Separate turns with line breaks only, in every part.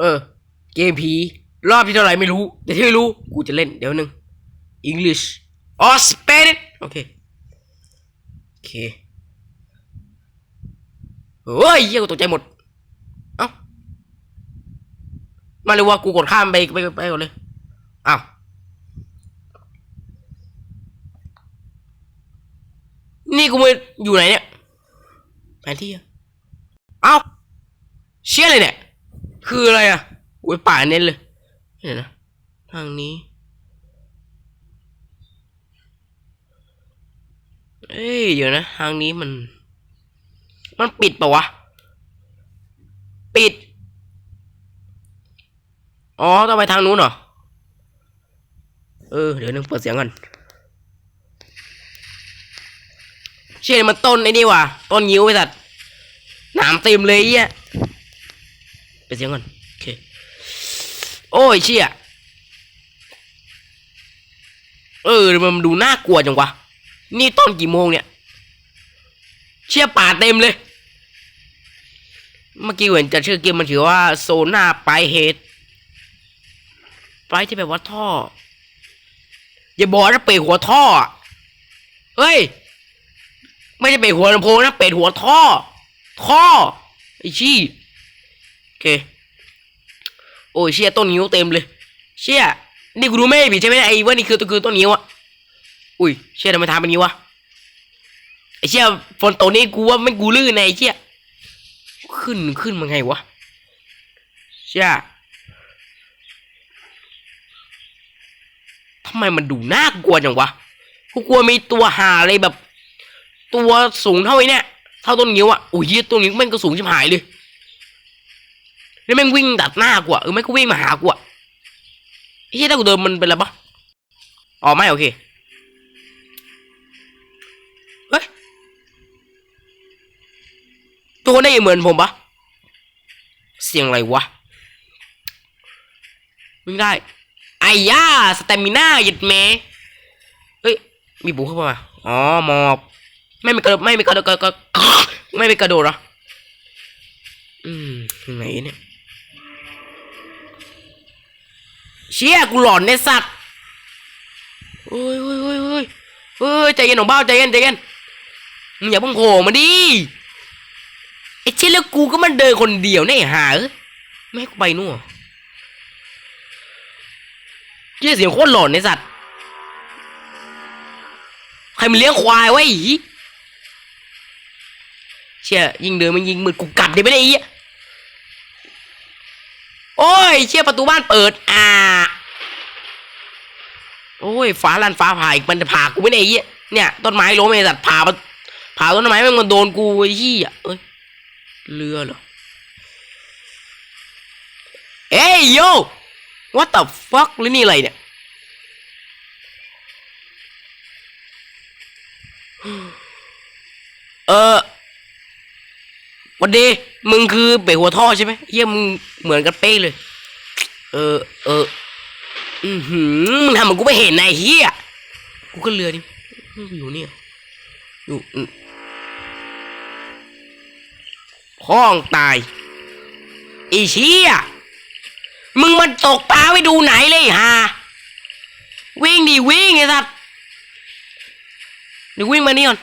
เออ เกมผี รอบที่เท่าไหร่ไม่รู้ แต่ที่รู้ กูจะเล่นเดี๋ยวหนึ่ง English or Spanish โอเค โอเคเฮ้ยเหี้ยกูตกใจหมด เอ้า มาเลยว่ากูกดข้ามไปไปไปก่อนเลยอ้าวนี่กูมาอยู่ไหนเนี่ยแผนที่อะเอ้าเชี่ยเลยเนี่ย คืออะไรอะโอ้ยป่าเน้นเลยเห็นนะทางนี้ เอ้ยเดี๋ยวนะ ทางนี้มัน มันปิดปะวะ ปิด อ๋อ ต้องไปทางนู้นเหรอ เออ เดี๋ยวนึงเปิดเสียงก่อนเชี่ยมันต้นไอ้นี่ว่ะ ต้นยิ้วไอ้สัตว์หนามเต็มเลยไอ้เหี้ยเปิดเสียงก่อนโอเคโอ้ยเชี่ยเออมันดูน่ากลัวจังวะนี่ต้นกี่โมงเนี่ย เชี่ยป่าเต็มเลย เมื่อกี้เห็นจะชื่อเกมมันถือว่าโซน่าไปเฮดไปที่แบบว่าท่อ อย่าบอกนะเป็ดหัวท่อ เฮ้ย ไม่ใช่เป็ดหัวลำโพงนะเป็ดหัวท่อ ท่อไอ้ชี้ เค โอ้ยเชี่ยต้นนิ้วเต็มเลย เชี่ยนี่กูดูไม่ผิดใช่ไหมไอ้ว่านี่คือตัวคือต้นนิ้วอะอุ้ยเชี่ยทำไมทำเป็นนี้วะไอ้เชี่ยฝนตกนี่กูว่าไม่กูลื่นไงไอ้เชี่ยขึ้นขึ้นมาไงวะเชี่ยทำไมมันดูน่ากลัวจังวะกูกลัวมีตัวหาอะไรแบบ ตัวสูงเท่าไอ้เนี่ยเท่าต้นนิ้วอะอุ้ยเหี้ยต้นนิ้วแม่งก็สูงชิบหายเลย แล้วแม่งวิ่งตัดหน้ากูอะเออแม่งก็วิ่งมาหากูอะเหี้ยถ้ากูเดินมันเป็นอะไรปะอ๋อไม่โอเคเฮ้ยตัวนได้เหมือนผมปะเสียงอะไรวะวิ่งได้ไอ้ย่าสเตมิน่าหยุดเมเฮ้ยมีบุกเข้ามาอ๋อหมอบไม่มีกระโดดไม่มีกระโดดกระไม่มีกระโดดเหรออืมไหนเนี่ย ชี่ยกูหลอนในสัตว์โอ้ยโอ้ยโอ้ยโอ้ยเฮ้ยใจเย็นของเบ้าใจเย็นใจเย็นมึงอย่าเพิ่งโผล่มาดิไอ้เชี่ยแล้วกูก็มันเดินคนเดียวเนี่ยหาไม่ให้กูไปนู่นเหรอเชี่ยเสียงโคตรหลอนในสัตว์ใครมันเลี้ยงควายไว้อีเชี่ยยิงเดินมันยิงมืดกูกัดเดี๋ยวไม่ได้อีอะโอ้ยเชี่ยประตูบ้านเปิดอ่า โอ้ยฟ้าลันฟ้าผ่าอีกมันจะผ่ากูไม่ได้ไอ้เหี้ยเนี่ยต้นไม้ล้มไอ้สัตว์ผ่ามาผ่าต้นไม้แม่งมันโดนกูไอ้เหี้ยเอ้ยเรือเหรอเอ้ยโย what the fuck หรือนี่อะไรเนี่ยเออวันดีมึงคือเป๋หัวท่อใช่ไหมเฮียมึงเหมือนกันเป๊ะเลย เออ เออ อือหือมึงทำเหมือนกูไม่เห็นนายเฮียกูก็เรือนี่อยู่เนี่ยอยู่อืมห้องตายไอีเชี่ยมึงมันตกปลาไปดูไหนเลยฮะวิ่งดิวิ่งไอ้สัตว์เดี๋ยววิ่งมานี่ก่อน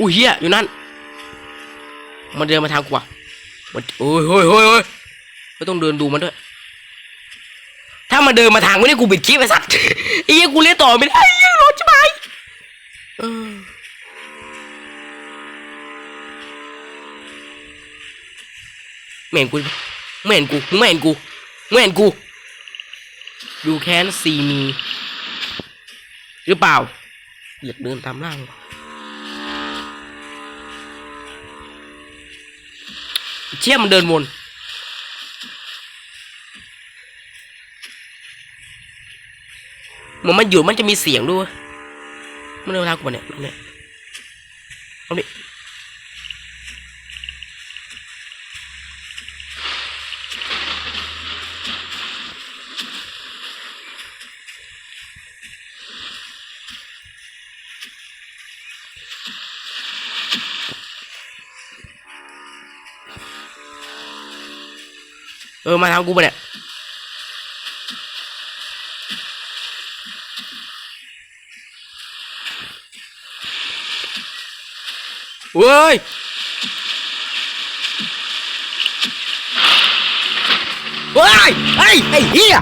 อุ้ยเฮียอยู่นั่น มันเดินมาทางกูอะมันโอ้ยโอ้ยโอ้ยโอ้ยไม่ต้องเดินดูมันด้วย ถ้ามันเดินมาทางกูนี่กูบิดคลิปไอ้สัตว์ไอ้เหี้ยกูเล่นต่อไม่ได้ไอ้เหี้ยรถจะไปเออไม่เห็นกูไม่เห็นกูมึงไม่เห็นกูไม่เห็นกูดูแค้นซีมีหรือเปล่าอยากเดินตามล่าง เชี่ยมันเดินวนเหมือนมันอยู่มันจะมีเสียงด้วยมันเดินทางกูเนี่ยเนี่ยเอาดิ เออมาทางกูปะเนี่ยเว้ยเฮ้ยเฮ้ยไอ้เหี้ย